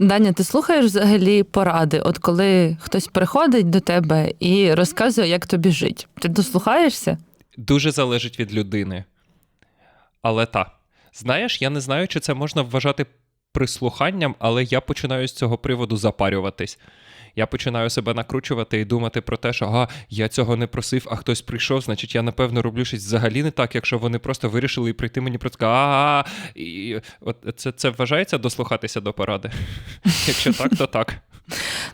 Даня, ти слухаєш взагалі поради? От коли хтось приходить до тебе і розказує, як тобі жить, ти дослухаєшся? Дуже залежить від людини. Але та. Знаєш, я не знаю, чи це можна вважати прислуханням, але я починаю з цього приводу запарюватись. Я починаю себе накручувати і думати про те, що ага, я цього не просив, а хтось прийшов, значить я напевно роблю щось взагалі не так, якщо вони просто вирішили і прийти мені про а і от це, це вважається дослухатися до поради. Якщо так, то так.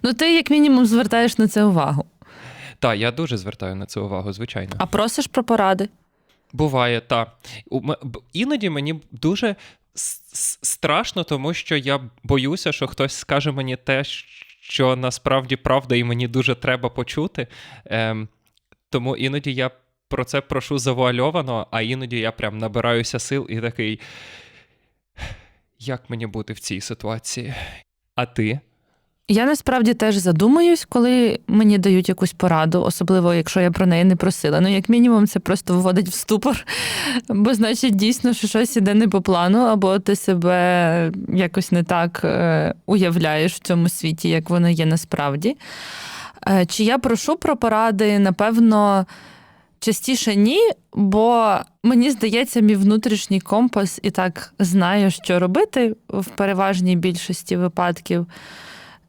Ну, ти як мінімум звертаєш на це увагу. Так, я дуже звертаю на це увагу, звичайно. А просиш про поради? Буває, так. Іноді мені дуже страшно, тому що я боюся, що хтось скаже мені те, що насправді правда, і мені дуже треба почути. Ем, Тому іноді я про це прошу завуальовано, а іноді я прям набираюся сил і такий. Як мені бути в цій ситуації? А ти? Я насправді теж задумаюсь, коли мені дають якусь пораду, особливо якщо я про неї не просила. Ну, як мінімум, це просто вводить в ступор, бо значить дійсно, що щось іде не по плану, або ти себе якось не так е, уявляєш в цьому світі, як воно є насправді. Е, чи я прошу про поради? Напевно, частіше ні, бо мені здається, мій внутрішній компас і так знає, що робити в переважній більшості випадків.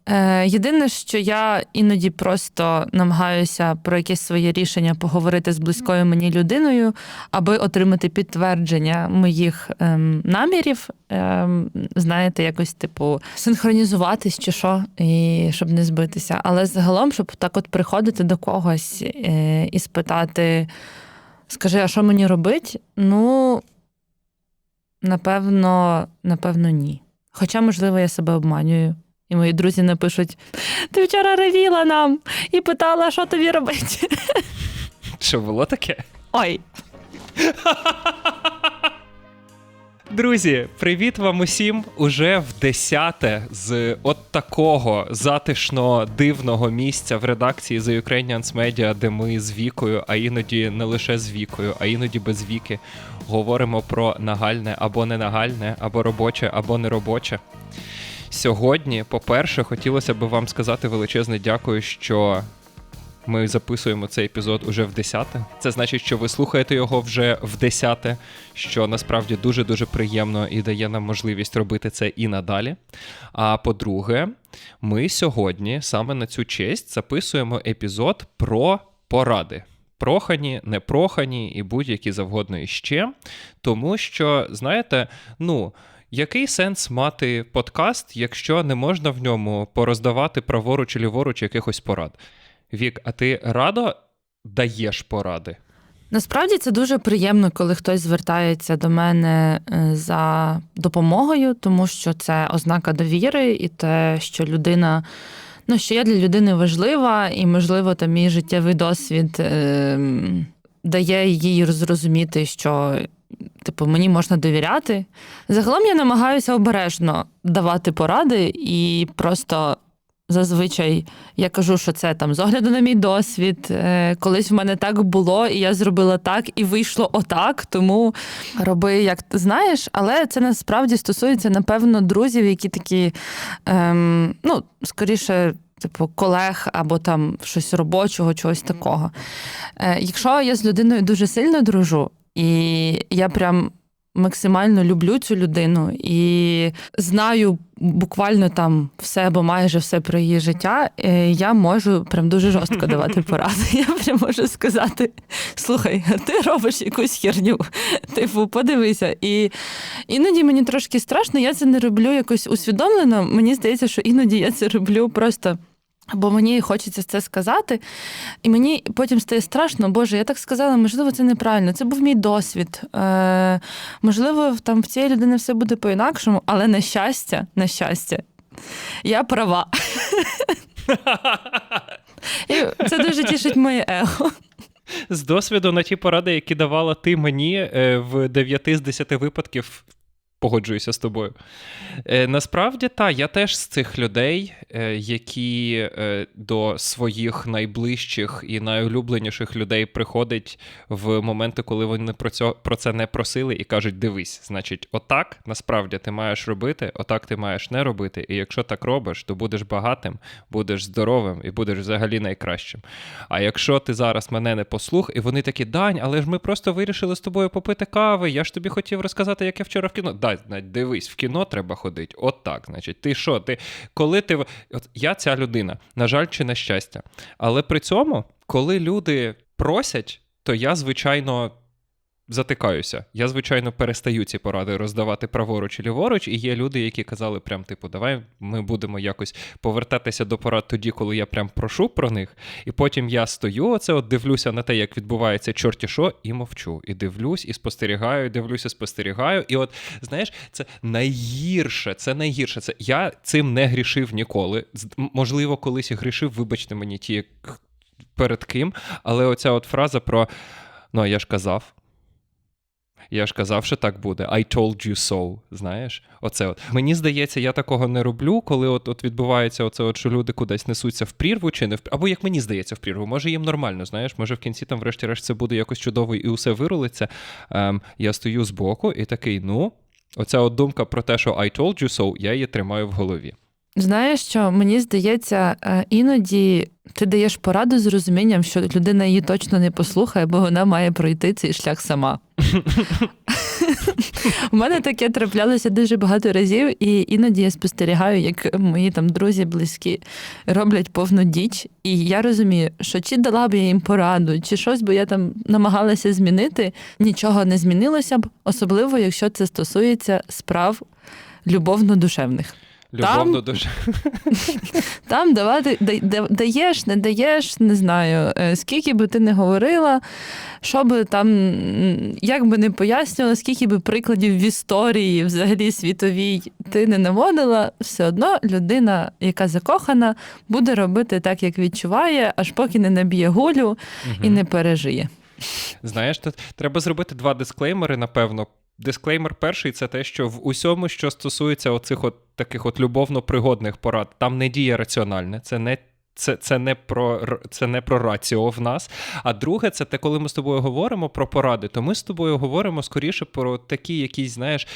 Е, єдине, що я іноді просто намагаюся про якесь своє рішення поговорити з близькою мені людиною, аби отримати підтвердження моїх ем, намірів, ем, знаєте, якось типу синхронізуватись чи що, і щоб не збитися. Але загалом, щоб так от приходити до когось е, і спитати, скажи, а що мені робить? Ну, напевно, напевно, ні. Хоча, можливо, я себе обманюю. І мої друзі напишуть: ти вчора ревіла нам і питала, що тобі робити. Що було таке? Ой. Друзі, привіт вам усім! Уже в десяте з от такого затишно дивного місця в редакції The Ukrainians Media, де ми з вікою, а іноді не лише з вікою, а іноді без віки, говоримо про нагальне або ненагальне, або робоче, або неробоче. Сьогодні, по-перше, хотілося б вам сказати величезне дякую, що ми записуємо цей епізод уже в десяте. Це значить, що ви слухаєте його вже в десяте, що насправді дуже-дуже приємно і дає нам можливість робити це і надалі. А по-друге, ми сьогодні саме на цю честь записуємо епізод про поради. Прохані, непрохані і будь-які завгодно іще. Тому що, знаєте, ну. Який сенс мати подкаст, якщо не можна в ньому пороздавати праворуч і ліворуч якихось порад? Вік, а ти радо даєш поради? Насправді це дуже приємно, коли хтось звертається до мене е, за допомогою, тому що це ознака довіри і те, що людина. Ну, що я для людини важлива, і, можливо, там мій життєвий досвід е, дає їй зрозуміти, що Типу, мені можна довіряти. Загалом я намагаюся обережно давати поради, і просто зазвичай я кажу, що це там з огляду на мій досвід. Е, колись в мене так було, і я зробила так, і вийшло отак. Тому роби, як ти знаєш, але це насправді стосується, напевно, друзів, які такі, ем, ну, скоріше. Типу колег або там щось робочого, чогось такого. Е, Якщо я з людиною дуже сильно дружу, і я прям максимально люблю цю людину і знаю буквально там все або майже все про її життя. Е, я можу прям дуже жорстко давати поради. Я прям можу сказати: слухай, ти робиш якусь херню, типу, подивися. І іноді мені трошки страшно, я це не роблю якось усвідомлено. Мені здається, що іноді я це роблю просто. Бо мені хочеться це сказати, і мені потім стає страшно, Боже, я так сказала, можливо, це неправильно. Це був мій досвід. Е, Можливо, там в цієї людини все буде по-інакшому, але на щастя, на щастя, я права. І Це дуже тішить моє его. З досвіду на ті поради, які давала ти мені е, в 9 з 10 випадків, Погоджуюся з тобою. Е, насправді, та, я теж з цих людей, е, які е, до своїх найближчих і найулюбленіших людей приходять в моменти, коли вони про, цьо, про це не просили, і кажуть: дивись, значить, отак насправді ти маєш робити, отак ти маєш не робити. І якщо так робиш, то будеш багатим, будеш здоровим і будеш взагалі найкращим. А якщо ти зараз мене не послух, і вони такі, Дань, але ж ми просто вирішили з тобою попити кави. Я ж тобі хотів розказати, як я вчора в кіно. Да, дивись, в кіно треба ходити. От так. Значить, ти що? Ти коли ти от я ця людина, на жаль, чи на щастя. Але при цьому, коли люди просять, то я, звичайно. Затикаюся. Я, звичайно, перестаю ці поради роздавати праворуч і ліворуч, і є люди, які казали, прям, типу, давай ми будемо якось повертатися до порад тоді, коли я прям прошу про них. І потім я стою, оце от дивлюся на те, як відбувається чорті що, і мовчу. І дивлюсь, і спостерігаю, і дивлюся, спостерігаю. І от, знаєш, це найгірше, це найгірше. Це я цим не грішив ніколи. Можливо, колись і грішив, вибачте мені ті, перед ким. Але оця от фраза про ну, а я ж казав. Я ж казав, що так буде. I told you so, знаєш? Оце от. Мені здається, я такого не роблю, коли от, от відбувається оце, от, що люди кудись несуться в прірву чи не в або як мені здається, в прірву. Може, їм нормально, знаєш, може в кінці там, врешті-решт, це буде якось чудово і усе вирулиться. Ем, я стою збоку і такий, ну, оця от думка про те, що I told you so, я її тримаю в голові. Знаєш що, мені здається, е, іноді ти даєш пораду з розумінням, що людина її точно не послухає, бо вона має пройти цей шлях сама. У мене таке траплялося дуже багато разів, і іноді я спостерігаю, як мої там друзі близькі роблять повну діч. І я розумію, що чи дала б я їм пораду, чи щось би я там намагалася змінити, нічого не змінилося б, особливо якщо це стосується справ любовно-душевних. Любовно дуже. Там давати да- да- даєш, не даєш, не знаю, е, скільки би ти не говорила, що би там, як би не пояснювала, скільки би прикладів в історії, взагалі світовій, ти не наводила, все одно людина, яка закохана, буде робити так, як відчуває, аж поки не наб'є гулю і не пережиє. Знаєш, тут треба зробити два дисклеймери, напевно. Дисклеймер перший це те, що в усьому, що стосується оцих от таких от любовно-пригодних порад, там не діє раціональне, це не. Це, це, не про, це не про раціо в нас. А друге, це те, коли ми з тобою говоримо про поради, то ми з тобою говоримо скоріше про такі якісь, знаєш,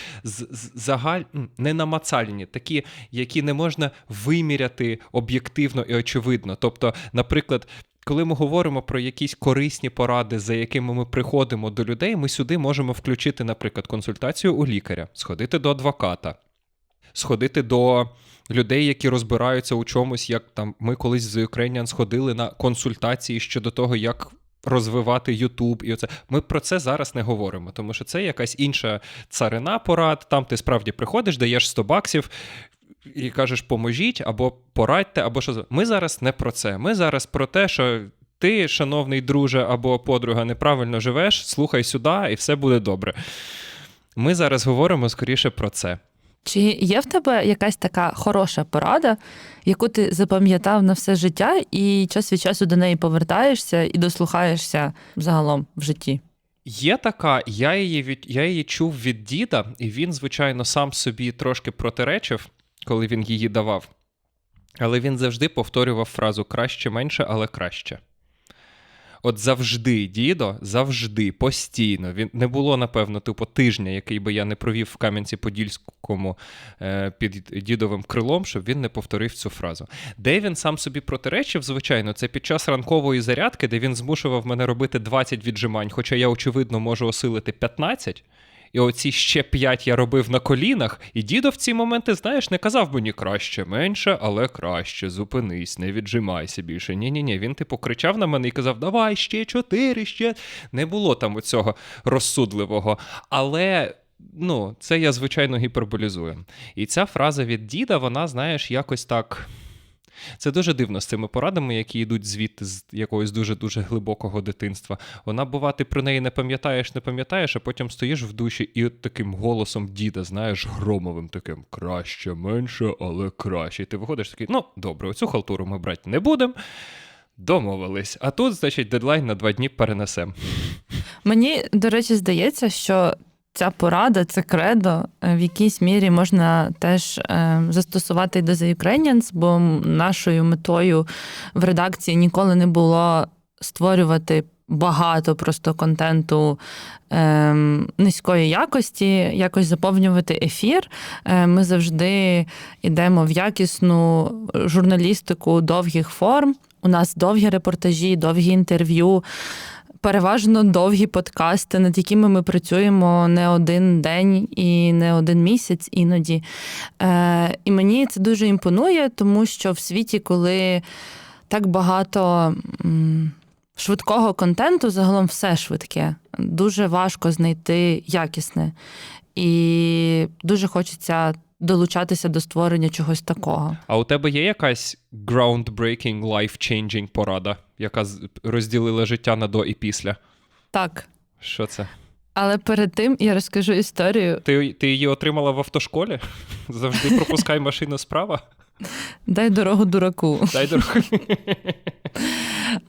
загаль... ненамацальні, такі, які не можна виміряти об'єктивно і очевидно. Тобто, наприклад, коли ми говоримо про якісь корисні поради, за якими ми приходимо до людей, ми сюди можемо включити, наприклад, консультацію у лікаря, сходити до адвоката, сходити до людей, які розбираються у чомусь, як там ми колись з Ukrainian сходили на консультації щодо того, як. Розвивати Ютуб і оце. Ми про це зараз не говоримо, тому що це якась інша царина порад. Там ти справді приходиш, даєш 100 баксів і кажеш, поможіть або порадьте, або що. Ми зараз не про це. Ми зараз про те, що ти, шановний друже або подруга, неправильно живеш, слухай сюди, і все буде добре. Ми зараз говоримо скоріше про це. Чи є в тебе якась така хороша порада, яку ти запам'ятав на все життя, і час від часу до неї повертаєшся і дослухаєшся загалом в житті? Є така, я її від я її чув від діда, і він, звичайно, сам собі трошки протиречив, коли він її давав. Але він завжди повторював фразу краще менше, але краще. От завжди, дідо, завжди, постійно. Він не було, напевно, типу тижня, який би я не провів в Кам'янці-Подільському е, під дідовим крилом, щоб він не повторив цю фразу. Де він сам собі протиречив, звичайно, це під час ранкової зарядки, де він змушував мене робити 20 віджимань, хоча я, очевидно, можу осилити 15. І оці ще п'ять я робив на колінах, і дідо в ці моменти, знаєш, не казав мені краще, менше, але краще, зупинись, не віджимайся більше. Ні-ні ні. Він типу кричав на мене і казав: Давай, ще чотири, ще. Не було там оцього розсудливого. Але. Ну, це я, звичайно, гіперболізую. І ця фраза від діда, вона, знаєш, якось так. Це дуже дивно з цими порадами, які йдуть звідти з якогось дуже-дуже глибокого дитинства. Вона, бува, ти про неї не пам'ятаєш, не пам'ятаєш, а потім стоїш в душі і от таким голосом діда, знаєш, громовим таким краще, менше, але краще. І ти виходиш такий, ну, добре, оцю халтуру ми брати не будемо. Домовились. А тут, значить, дедлайн на два дні перенесемо. Мені, до речі, здається, що ця порада, це кредо, е, в якійсь мірі можна теж е, застосувати і до The Ukrainians, бо нашою метою в редакції ніколи не було створювати багато просто контенту е, низької якості, якось заповнювати ефір. Е, Ми завжди йдемо в якісну журналістику довгих форм. У нас довгі репортажі, довгі інтерв'ю. Переважно довгі подкасти, над якими ми працюємо не один день і не один місяць іноді. Е, І мені це дуже імпонує, тому що в світі, коли так багато швидкого контенту, загалом все швидке, дуже важко знайти якісне. І дуже хочеться долучатися до створення чогось такого. А у тебе є якась groundbreaking, life-changing порада, яка розділила життя на до і після? Так. Що це? Але перед тим я розкажу історію. Ти, ти її отримала в автошколі? Завжди пропускай машину справа. Дай дорогу дураку. Дай дорогу.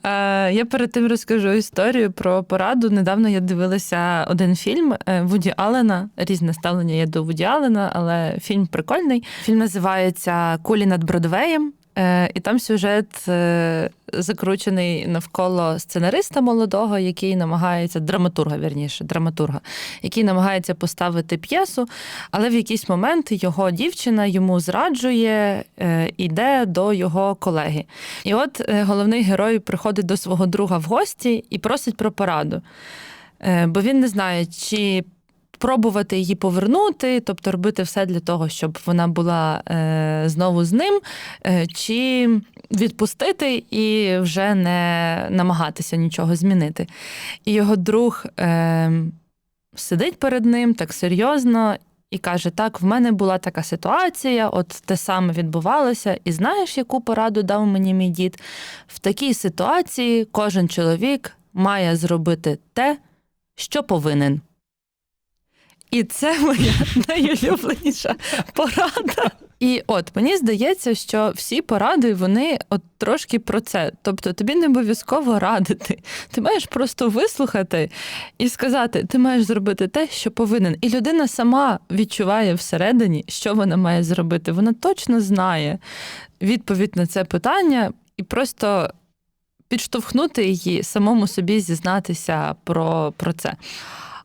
Е, Я перед тим розкажу історію про пораду. Недавно я дивилася один фільм е, Вуді Аллена. Різне ставлення є до Вуді Аллена, але фільм прикольний. Фільм називається Кулі над Бродвеєм. Е, І там сюжет е, закручений навколо сценариста молодого, який намагається драматурга, вірніше, драматурга, який намагається поставити п'єсу, але в якийсь момент його дівчина йому зраджує, е, іде до його колеги. І от е, головний герой приходить до свого друга в гості і просить про пораду. Бо він не знає, чи пробувати її повернути, тобто робити все для того, щоб вона була е, знову з ним, е, чи відпустити і вже не намагатися нічого змінити. І його друг е, сидить перед ним так серйозно. І каже: так, в мене була така ситуація, от те саме відбувалося, і знаєш, яку пораду дав мені мій дід? В такій ситуації кожен чоловік має зробити те, що повинен. І це моя найулюбленіша порада. І от мені здається, що всі поради вони от трошки про це. Тобто тобі не обов'язково радити. Ти маєш просто вислухати і сказати, ти маєш зробити те, що повинен. І людина сама відчуває всередині, що вона має зробити. Вона точно знає відповідь на це питання, і просто підштовхнути її, самому собі зізнатися про, про це.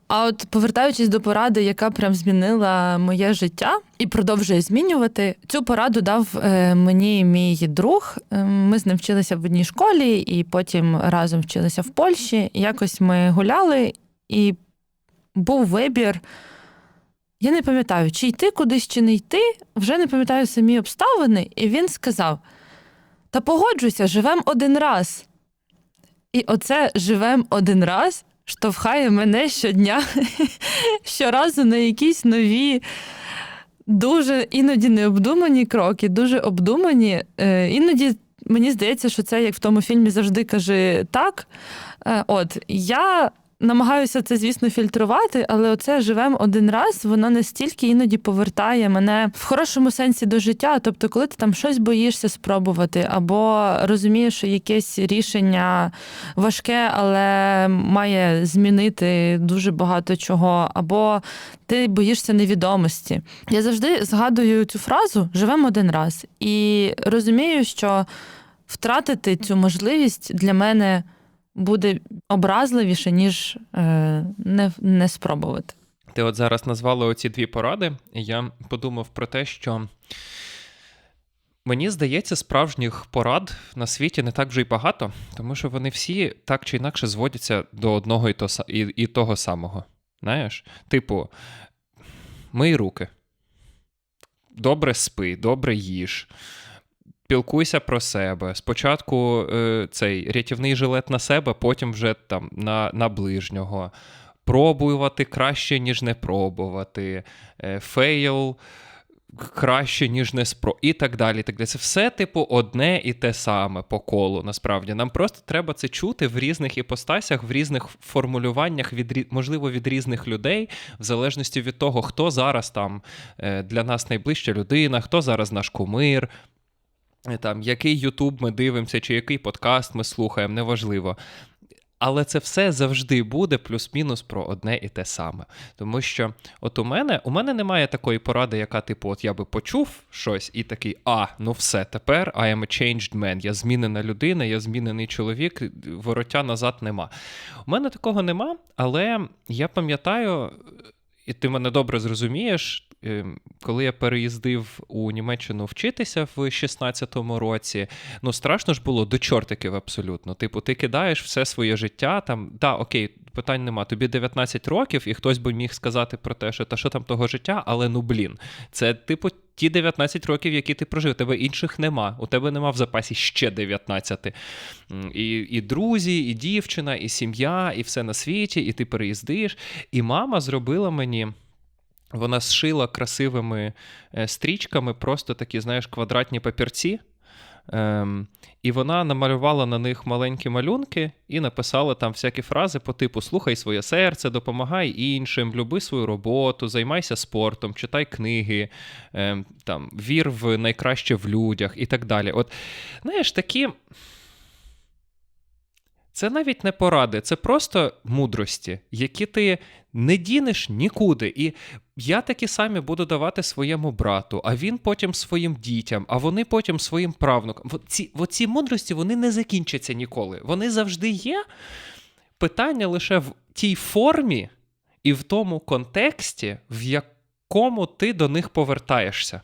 А от повертаючись до поради, яка прям змінила моє життя і продовжує змінювати, цю пораду дав е, мені мій друг. Е, Ми з ним вчилися в одній школі, і потім разом вчилися в Польщі. Якось ми гуляли, і був вибір. Я не пам'ятаю, чи йти кудись, чи не йти, вже не пам'ятаю самі обставини. І він сказав: Та погоджуйся, живем один раз. І оце живем один раз штовхає мене щодня, щоразу на якісь нові, дуже іноді необдумані кроки, дуже обдумані. Е, Іноді мені здається, що це як в тому фільмі завжди каже так. Е, От я. Намагаюся це, звісно, фільтрувати, але оце живем один раз, воно настільки іноді повертає мене в хорошому сенсі до життя. Тобто, коли ти там щось боїшся спробувати, або розумієш, що якесь рішення важке, але має змінити дуже багато чого, або ти боїшся невідомості. Я завжди згадую цю фразу живемо один раз і розумію, що втратити цю можливість для мене буде образливіше, ніж е, не, не спробувати. Ти от зараз назвала оці дві поради, я подумав про те, що мені здається, справжніх порад на світі не так вже й багато, тому що вони всі так чи інакше зводяться до одного і, то, і, і того самого. Знаєш? Типу, мий руки. Добре спи, добре їж. Пілкуйся про себе. Спочатку е, цей рятівний жилет на себе, потім вже там на, на ближнього. Пробувати краще, ніж не пробувати. Е, фейл краще, ніж не спро. І так далі. Так далі. Це все, типу, одне і те саме по колу. Насправді. Нам просто треба це чути в різних іпостасях, в різних формулюваннях, від, можливо, від різних людей, в залежності від того, хто зараз там е, для нас найближча людина, хто зараз наш кумир. Е, Там, який Ютуб ми дивимося, чи який подкаст ми слухаємо, неважливо. Але це все завжди буде плюс-мінус про одне і те саме. Тому що, от у мене у мене немає такої поради, яка, типу, от я би почув щось і такий, а, ну все, тепер I am a changed man, я змінена людина, я змінений чоловік, вороття назад нема. У мене такого нема, але я пам'ятаю, і ти мене добре зрозумієш. Е, Коли я переїздив у Німеччину вчитися в 16-му році, ну страшно ж було до чортиків абсолютно. Типу, ти кидаєш все своє життя. Там да, окей, питань нема. Тобі 19 років, і хтось би міг сказати про те, що та що там того життя, але ну блін, це типу. Ті 19 років, які ти прожив, у тебе інших нема. У тебе нема в запасі ще 19. І, і друзі, і дівчина, і сім'я, і все на світі, і ти переїздиш. І мама зробила мені. Вона зшила красивими е, стрічками, просто такі, знаєш, квадратні папірці. Ем, і вона намалювала на них маленькі малюнки і написала там всякі фрази по типу: слухай своє серце, допомагай іншим, люби свою роботу, займайся спортом, читай книги, ем, там, вір в найкраще в людях і так далі. От, знаєш, такі. Це навіть не поради, це просто мудрості, які ти не дінеш нікуди. І я такі самі буду давати своєму брату, а він потім своїм дітям, а вони потім своїм правнукам. Ці, ці мудрості вони не закінчаться ніколи. Вони завжди є. Питання лише в тій формі і в тому контексті, в якому ти до них повертаєшся.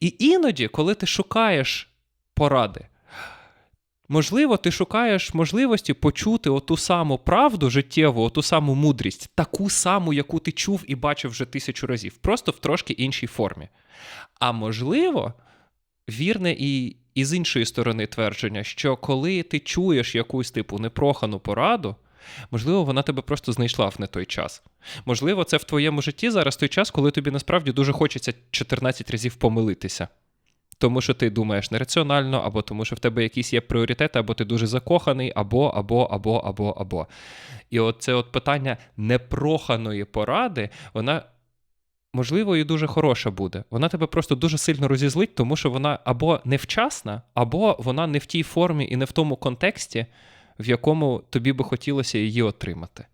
І іноді, коли ти шукаєш поради, Можливо, ти шукаєш можливості почути оту саму правду життєву, оту саму мудрість, таку саму, яку ти чув і бачив вже тисячу разів, просто в трошки іншій формі. А можливо, вірне і, і з іншої сторони твердження, що коли ти чуєш якусь типу непрохану пораду, можливо, вона тебе просто знайшла в не той час. Можливо, це в твоєму житті зараз той час, коли тобі насправді дуже хочеться 14 разів помилитися тому що ти думаєш нераціонально, або тому, що в тебе якісь є пріоритети, або ти дуже закоханий, або, або, або, або, або. І от це от питання непроханої поради, вона. Можливо, і дуже хороша буде. Вона тебе просто дуже сильно розізлить, тому що вона або невчасна, або вона не в тій формі і не в тому контексті, в якому тобі би хотілося її отримати.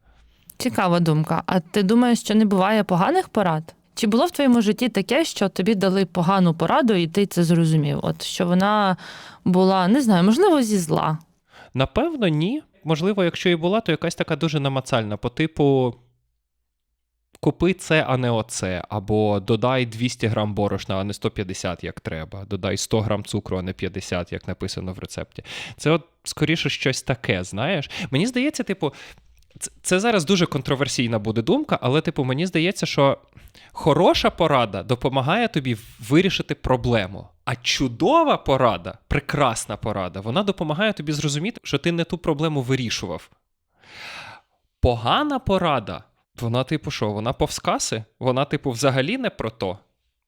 Цікава думка. А ти думаєш, що не буває поганих порад? Чи було в твоєму житті таке, що тобі дали погану пораду, і ти це зрозумів? От що вона була, не знаю, можливо, зі зла. Напевно, ні. Можливо, якщо і була, то якась така дуже намацальна, по типу. Купи це, а не оце. Або додай 200 грам борошна, а не 150, як треба. Додай 100 грам цукру, а не 50, як написано в рецепті. Це от скоріше щось таке, знаєш. Мені здається, типу, це, зараз дуже контроверсійна буде думка, але, типу, мені здається, що хороша порада допомагає тобі вирішити проблему. А чудова порада, прекрасна порада, вона допомагає тобі зрозуміти, що ти не ту проблему вирішував. Погана порада, вона, типу, що? Вона повскаси? Вона, типу, взагалі не про то.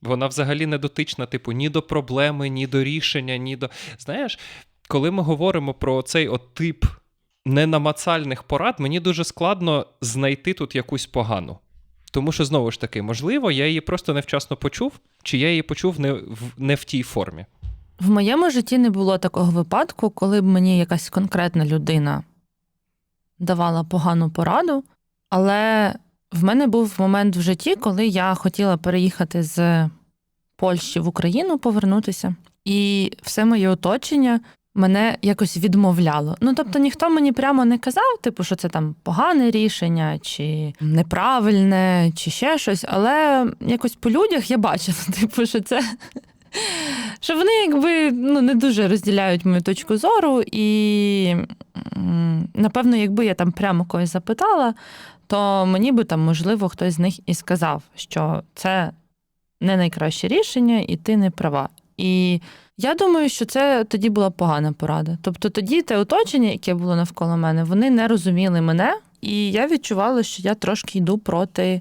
Вона взагалі не дотична, типу, ні до проблеми, ні до рішення, ні до. Знаєш, коли ми говоримо про цей от тип ненамацальних порад, мені дуже складно знайти тут якусь погану. Тому що, знову ж таки, можливо, я її просто невчасно почув, чи я її почув не в, не в тій формі. В моєму житті не було такого випадку, коли б мені якась конкретна людина давала погану пораду, але в мене був момент в житті, коли я хотіла переїхати з Польщі в Україну, повернутися, і все моє оточення мене якось відмовляло. Ну тобто ніхто мені прямо не казав, типу, що це там погане рішення, чи неправильне, чи ще щось, але якось по людях я бачила, типу, що це. Що вони якби ну, не дуже розділяють мою точку зору, і напевно, якби я там прямо когось запитала, то мені би там, можливо, хтось з них і сказав, що це не найкраще рішення, і ти не права. І я думаю, що це тоді була погана порада. Тобто тоді те оточення, яке було навколо мене, вони не розуміли мене, і я відчувала, що я трошки йду проти,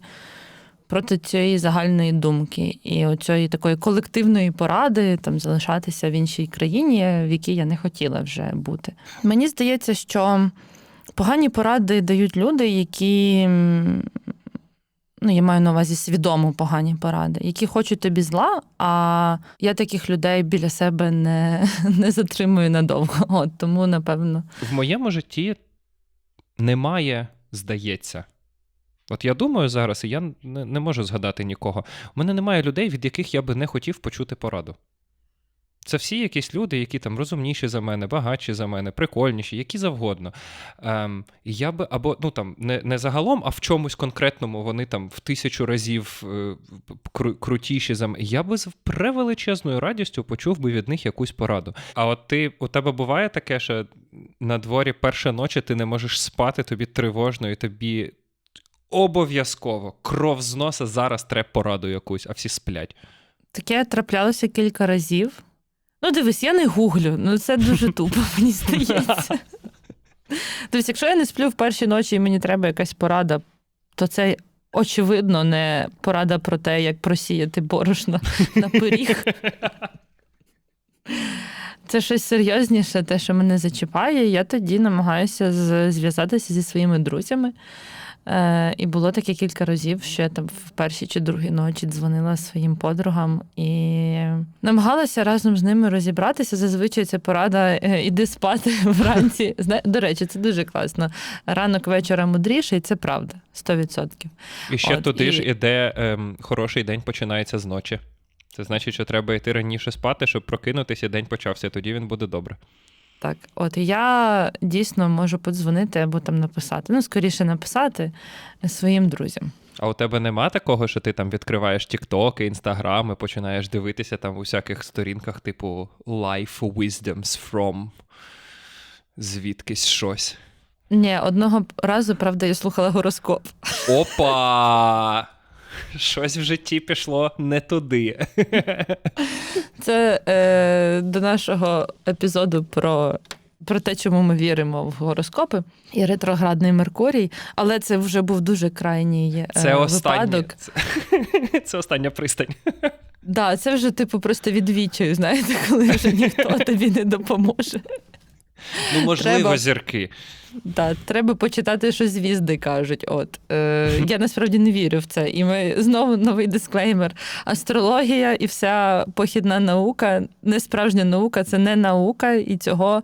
проти цієї загальної думки і оцієї такої колективної поради там залишатися в іншій країні, в якій я не хотіла вже бути. Мені здається, що погані поради дають люди, які. Ну, я маю на увазі свідомо погані поради, які хочуть тобі зла, а я таких людей біля себе не, не затримую надовго. От тому, напевно, В моєму житті немає, здається. От я думаю зараз, і я не, не можу згадати нікого. У мене немає людей, від яких я би не хотів почути пораду. Це всі якісь люди, які там розумніші за мене, багатші за мене, прикольніші, які завгодно. Ем, я би або ну там не, не загалом, а в чомусь конкретному вони там в тисячу разів е, кру- крутіші за мене. Я би з превеличезною радістю почув би від них якусь пораду. А от ти у тебе буває таке, що на дворі перша ночі ти не можеш спати, тобі тривожно, і тобі обов'язково кров з носа зараз треба пораду якусь, а всі сплять. Таке траплялося кілька разів. Ну, дивись, я не гуглю, ну це дуже тупо, мені здається. Дивись, якщо я не сплю в першій ночі і мені треба якась порада, то це очевидно не порада про те, як просіяти борошно на пиріг. Це щось серйозніше, те, що мене зачіпає. Я тоді намагаюся зв'язатися зі своїми друзями. Е, і було таке кілька разів, що я там в першій чи другій ночі дзвонила своїм подругам і намагалася разом з ними розібратися. Зазвичай це порада е, іди спати вранці. До речі, це дуже класно. Ранок вечора мудріше, і це правда, 100%. І ще От, туди і- ж іде ем, хороший день починається з ночі. Це значить, що треба йти раніше спати, щоб прокинутися, і день почався. Тоді він буде добре. Так, от я дійсно можу подзвонити або там написати. Ну, скоріше написати своїм друзям. А у тебе нема такого, що ти там відкриваєш Тіктоки, Інстаграми, починаєш дивитися там у всяких сторінках, типу Life Wisdoms from звідкись щось. Ні, одного разу, правда, я слухала гороскоп. Опа! Щось в житті пішло не туди. Це е, до нашого епізоду про, про те, чому ми віримо в гороскопи і ретроградний Меркурій, але це вже був дуже крайній е, Це останнє. випадок. Це, це остання пристань. Да, це вже типу просто відвічаю, знаєте, коли вже ніхто тобі не допоможе. Ну, можливо, Треба. зірки. Да, треба почитати, що звізди кажуть. От е, я насправді не вірю в це. І ми знову новий дисклеймер. Астрологія і вся похідна наука, не справжня наука, це не наука, і цього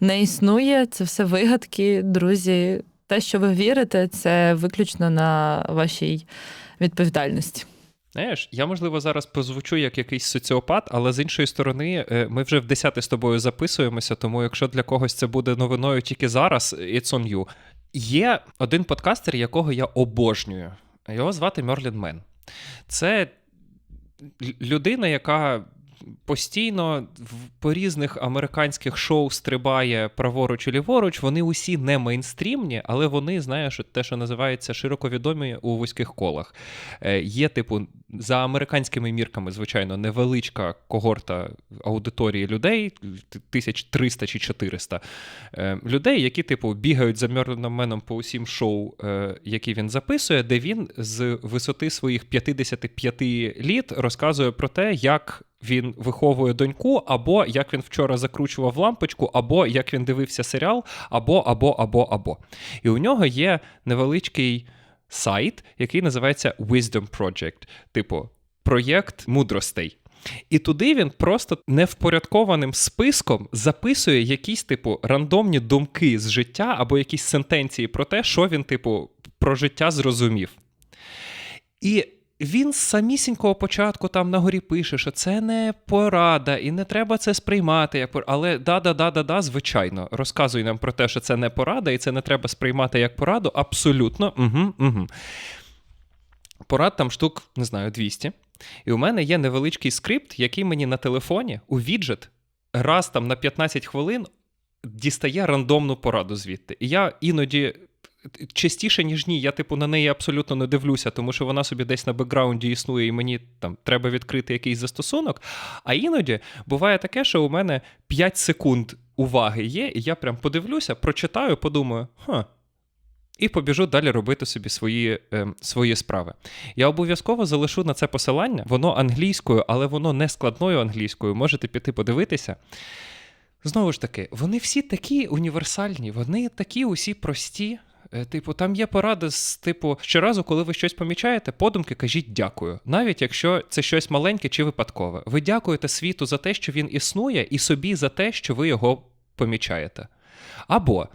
не існує. Це все вигадки, друзі. Те, що ви вірите, це виключно на вашій відповідальності. Знаєш, я, можливо, зараз позвучу як якийсь соціопат, але з іншої сторони, е, ми вже в десяте з тобою записуємося, тому якщо для когось це буде новиною тільки зараз, it's on you. Є один подкастер, якого я обожнюю. Його звати Мерлін Мен. Це людина, яка постійно по різних американських шоу стрибає праворуч і ліворуч. Вони усі не мейнстрімні, але вони, знаєш, те, що називається широко відомі у вузьких колах. Е, Є, типу, за американськими мірками, звичайно, невеличка когорта аудиторії людей, т- 1300 чи 400 е, людей, які, типу, бігають за Мерленом Меном по усім шоу, е, які він записує, де він з висоти своїх 55 літ розказує про те, як він виховує доньку, або як він вчора закручував лампочку, або як він дивився серіал, або, або, або, або. І у нього є невеличкий сайт, який називається Wisdom Project, типу проєкт мудростей. І туди він просто невпорядкованим списком записує якісь, типу, рандомні думки з життя або якісь сентенції про те, що він, типу, про життя зрозумів. І він з самісінького початку там на горі пише, що це не порада, і не треба це сприймати як порада. Але да-да-да-да-да, звичайно, розказуй нам про те, що це не порада, і це не треба сприймати як пораду. Абсолютно. Угу, угу. Порад там штук, не знаю, 200. І у мене є невеличкий скрипт, який мені на телефоні у віджит раз там на 15 хвилин дістає рандомну пораду звідти. І я іноді. Частіше, ніж ні, я типу на неї абсолютно не дивлюся, тому що вона собі десь на бекграунді існує, і мені там треба відкрити якийсь застосунок. А іноді буває таке, що у мене 5 секунд уваги є, і я прям подивлюся, прочитаю, подумаю, ха. І побіжу далі робити собі свої, е, свої справи. Я обов'язково залишу на це посилання. Воно англійською, але воно не складною англійською. Можете піти подивитися. Знову ж таки, вони всі такі універсальні, вони такі усі прості. Е, Типу, там є порада з типу, щоразу, коли ви щось помічаєте, подумки кажіть дякую. Навіть якщо це щось маленьке чи випадкове. Ви дякуєте світу за те, що він існує, і собі за те, що ви його помічаєте. Або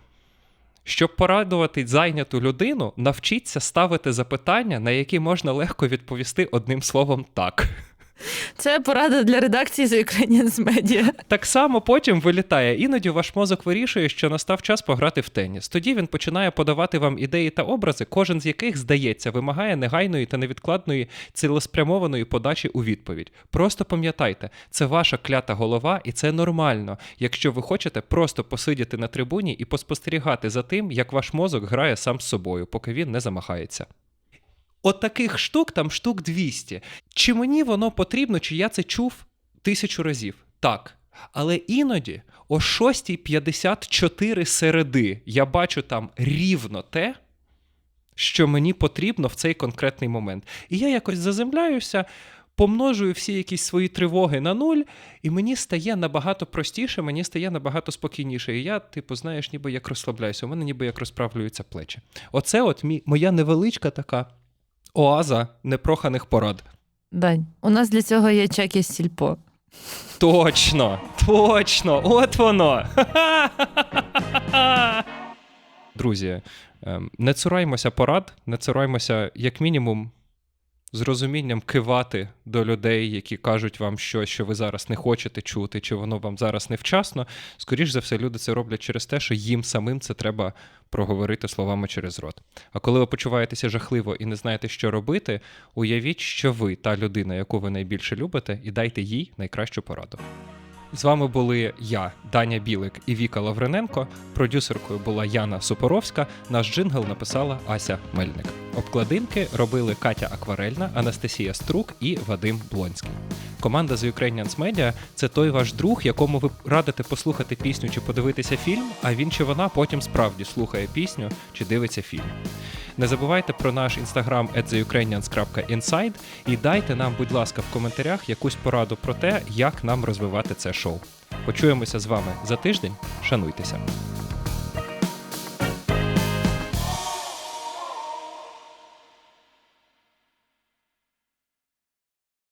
Щоб порадувати зайняту людину, навчіться ставити запитання, на які можна легко відповісти одним словом так. Це порада для редакції The Ukrainians Media. Так само потім вилітає. Іноді ваш мозок вирішує, що настав час пограти в теніс. Тоді він починає подавати вам ідеї та образи, кожен з яких, здається, вимагає негайної та невідкладної цілеспрямованої подачі у відповідь. Просто пам'ятайте, це ваша клята голова, і це нормально, якщо ви хочете просто посидіти на трибуні і поспостерігати за тим, як ваш мозок грає сам з собою, поки він не замахається. От таких штук там штук 200. Чи мені воно потрібно, чи я це чув тисячу разів? Так. Але іноді о 6.54 середи я бачу там рівно те, що мені потрібно в цей конкретний момент. І я якось заземляюся, помножую всі якісь свої тривоги на нуль, і мені стає набагато простіше, мені стає набагато спокійніше. І я, типу, знаєш, ніби як розслабляюся, у мене ніби як розправлюються плечі. Оце от мій, моя невеличка така оаза непроханих порад. Дань, у нас для цього є чеки сільпо. Точно, точно, от воно. Друзі, ем, не цураймося порад, не цураймося, як мінімум, з розумінням кивати до людей, які кажуть вам щось, що ви зараз не хочете чути, чи воно вам зараз невчасно. Скоріш за все, люди це роблять через те, що їм самим це треба проговорити словами через рот. А коли ви почуваєтеся жахливо і не знаєте, що робити, уявіть, що ви та людина, яку ви найбільше любите, і дайте їй найкращу пораду. З вами були я, Даня Білик і Віка Лавриненко. Продюсеркою була Яна Супоровська. Наш джингл написала Ася Мельник. Обкладинки робили Катя Акварельна, Анастасія Струк і Вадим Блонський. Команда з Ukrainians Media – це той ваш друг, якому ви радите послухати пісню чи подивитися фільм, а він чи вона потім справді слухає пісню чи дивиться фільм. Не забувайте про наш інстаграм @theukrainians.inside і дайте нам, будь ласка, в коментарях якусь пораду про те, як нам розвивати це шоу. Почуємося з вами за тиждень. Шануйтеся.